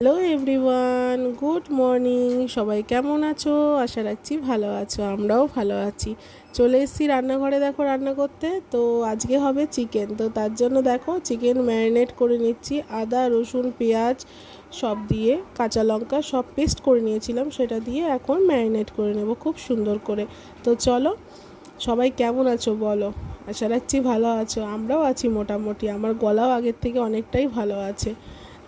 Hello everyone good morning সবাই কেমন আছো? আশা রাখছি ভালো আছো। আমরাও ভালো আছি। চলে এসেছি রান্নাঘরে, দেখো রান্না করতে। তো আজকে হবে চিকেন তো তার জন্য দেখো চিকেন ম্যারিনেট করে নিচ্ছি। আদা, রসুন, পেঁয়াজ সব দিয়ে, কাঁচা লঙ্কা সব পেস্ট করে নিয়েছিলাম। সেটা দিয়ে এখন ম্যারিনেট করে নেব খুব সুন্দর করে। তো চলো, সবাই কেমন আছো বলো? আশা রাখছি ভালো আছো। আমরাও আছি মোটামুটি। আমার গলাও আগের থেকে অনেকটাই ভালো আছে।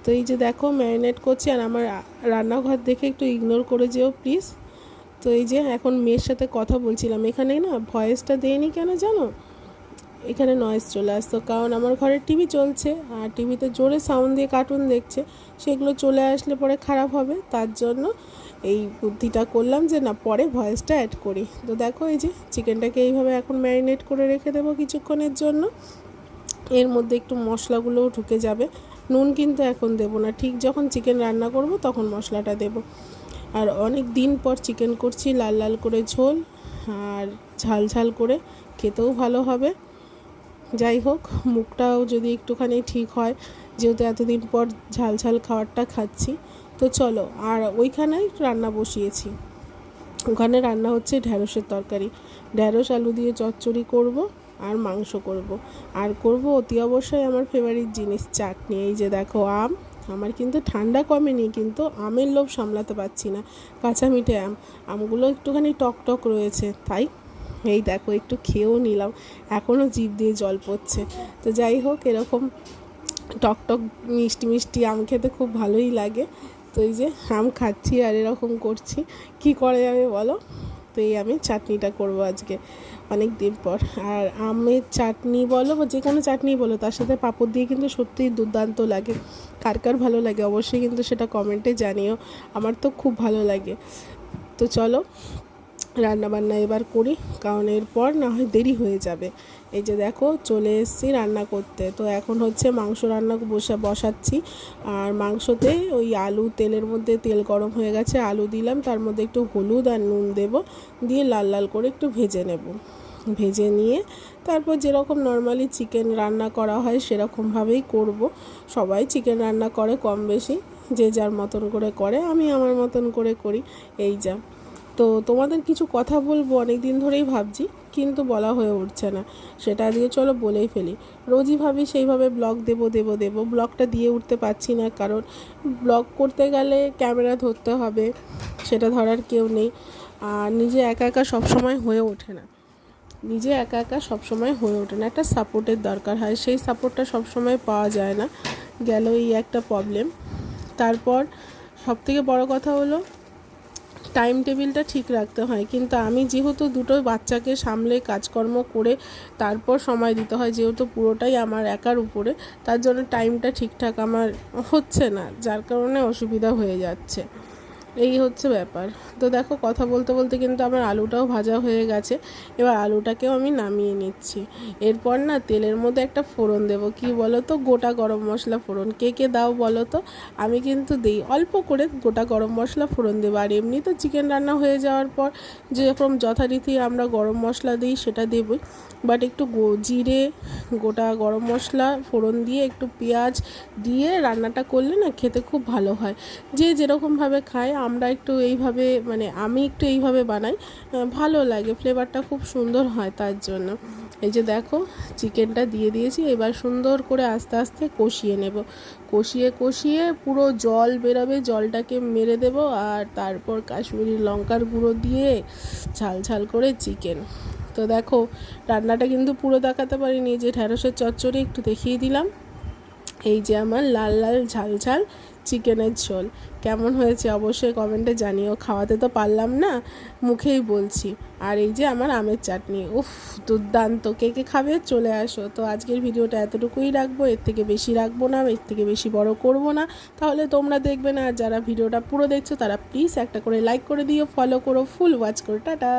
তো এই যে দেখো ম্যারিনেট করছি আর আমার রান্নাঘর দেখে একটু ইগনোর করে যেও প্লিজ তো এই যে এখন মেয়ের সাথে কথা বলছিলাম। এখানে না ভয়েসটা দেয়নি কেন জানো? এখানে নয়েজ চলে আসতো। কারণ আমার ঘরে টিভি চলছে আর টিভিতে জোরে সাউন্ড দিয়ে কার্টুন দেখছে। সেগুলো চলে আসলে পরে খারাপ হবে। তার জন্য এই বুদ্ধিটা করলাম যে না, পরে ভয়েসটা অ্যাড করি। তো দেখো এই যে চিকেনটাকে এইভাবে এখন ম্যারিনেট করে রেখে দেবো কিছুক্ষণের জন্য। এর মধ্যে একটু মশলাগুলোও ঢুকে যাবে। নুন কিন্তু এখন দেবো না। ঠিক যখন চিকেন রান্না করব তখন মশলাটা দেব। আর অনেক দিন পর চিকেন করছি, লাল লাল করে ঝোল আর ঝাল ঝাল করে, খেতেও ভালো হবে। যাই হোক, মুখটাও যদি একটুখানি ঠিক হয়, যেহেতু এতদিন পর ঝাল ঝাল খাবারটা খাচ্ছি, তো চলো, আর ওইখানেই রান্না বসিয়েছি। ওখানে রান্না হচ্ছে ঢ্যাঁড়সের তরকারি। ঢ্যাঁড়স, আলু দিয়ে চচ্চড়ি করব আর মাংস করব। আর করব অতি অবশ্যই আমার ফেভারিট জিনিস চাটনি। এই যে দেখো আম, আমার কিন্তু ঠান্ডা কমেনি, কিন্তু আমের লোভ সামলাতে পারছি না। কাঁচা মিঠে আম, আমগুলো একটুখানি টক টক রয়েছে, তাই? এই দেখো, একটু খেয়েও নিলাম। এখনও জিভ দিয়ে জল পড়ছে। তো যাই হোক, এরকম টক টক মিষ্টি মিষ্টি আম খেতে খুব ভালোই লাগে। তো এই যে আম খাচ্ছি আর এরকম করছি। কি করা যাবে বলো? এই আমি চাটনিটা করব আজকে অনেক দিন পর। আর আমের চাটনি বলো বা যে কোনো চাটনি বলো, তার সাথে পাঁপড় দিয়ে কিন্তু সত্যিই দুর্দান্ত লাগে। কার কার ভালো লাগে অবশ্যই কিন্তু সেটা কমেন্টে জানিও। আমার তো খুব ভালো লাগে। তো চলো রান্নাবান্না এবার করি, কারণ এরপর না হয় দেরি হয়ে যাবে। এই যে দেখো, চলে এসেছি রান্না করতে। তো এখন হচ্ছে মাংস রান্না বসে, বসাচ্ছি। আর মাংসতে ওই আলু তেলের মধ্যে তেল গরম হয়ে গেছে, আলু দিলাম। তার মধ্যে একটু হলুদ আর নুন দেব। দিয়ে লাল লাল করে একটু ভেজে নেব। ভেজে নিয়ে তারপর যেরকম নর্মালি চিকেন রান্না করা হয়, সেরকমভাবেই করব। সবাই চিকেন রান্না করে কম বেশি, যে যার মতন করে করে, আমি আমার মতন করে করি। এই যা। তো তোমাদের কিছু কথা বলব অনেক দিন ধরেই ভাবছি, কিন্তু বলা হয়ে উঠছে না। সেটা দিয়ে চলো বলেই ফেলি। রোজই ভাবি সেইভাবে ব্লগ দেবো দেবো, দেব। ব্লগটা দিয়ে উঠতে পারছি না, কারণ ব্লগ করতে গেলে ক্যামেরা ধরতে হবে, সেটা ধরার কেউ নেই। আর নিজে একা একা সবসময় হয়ে ওঠে না। নিজে একা একা সবসময় হয়ে ওঠে না। একটা সাপোর্টের দরকার হয়। সেই সাপোর্টটা সবসময় পাওয়া যায় না। গেল এই একটা প্রবলেম তারপর সবথেকে বড় কথা হলো টাইম টেবিলটা ঠিক রাখতে হয়। কিন্তু আমি যেহেতু দুটো বাচ্চাকে সামলে কাজকর্ম করে তারপর সময় দিতে হয়, যেহেতু পুরোটাই আমার একার উপরে, তার জন্য টাইমটা ঠিকঠাক আমার হচ্ছে না, যার কারণে অসুবিধা হয়ে যাচ্ছে। এই হচ্ছে ব্যাপার। তো দেখো, কথা বলতে বলতে কিন্তু আমার আলুটাও ভাজা হয়ে গেছে। এবার আলুটাকেও আমি নামিয়ে নিচ্ছি। এরপর না তেলের মধ্যে একটা ফোড়ন দেবো। কি বলো তো গোটা গরম মশলা ফোড়ন। কে কে দাও বলো তো আমি কিন্তু দিই। অল্প করে গোটা গরম মশলা ফোড়ন দেবো। আর এমনি তো চিকেন রান্না হয়ে যাওয়ার পর যেরকম যথারীতি আমরা গরম মশলা দিই সেটা দেবই। বাট একটু জিরে, গোটা গরম মশলা ফোড়ন দিয়ে একটু পেঁয়াজ দিয়ে রান্নাটা করলে না খেতে খুব ভালো হয়। যে যেরকমভাবে খায় আমরা একটু এইভাবে মানে আমি একটু এইভাবে বানাই ভালো লাগে ফ্লেভারটা খুব সুন্দর হয় তার জন্য। এই যে দেখো চিকেনটা দিয়ে দিয়েছি, এবার সুন্দর করে আস্তে আস্তে কষিয়ে নেব। কষিয়ে কষিয়ে পুরো জল বেরোবে, জলটাকে মেরে দেব, আর তারপর কাশ্মীরি লঙ্কার গুঁড়ো দিয়ে ঝাল ঝাল করে চিকেন তো দেখো, রান্নাটা কিন্তু পুরো দেখাতে পারিনি যে ঢ্যাঁড়সের চচ্চড়ি একটু দেখিয়ে দিলাম। এই যে আমার লাল লাল ঝাল ঝাল চিকেনের ঝোল। কেমন হয়েছে অবশ্যই কমেন্টে জানিও। খাওয়াতে তো পারলাম না, মুখেই বলছি। আর এই যে আমার আমের চাটনি, উফ, দুর্দান্ত। কে কে খাবে চলে আসো। তো আজকের ভিডিওটা এতটুকুই রাখব। এর থেকে বেশি রাখব না, এর থেকে বেশি বড় করব না। তাহলে তোমরা দেখবে না, আর যারা ভিডিওটা পুরো দেখছ, তারা প্লিজ একটা করে লাইক করে দিও ফলো করো ফুল ওয়াচ করো, টাটা।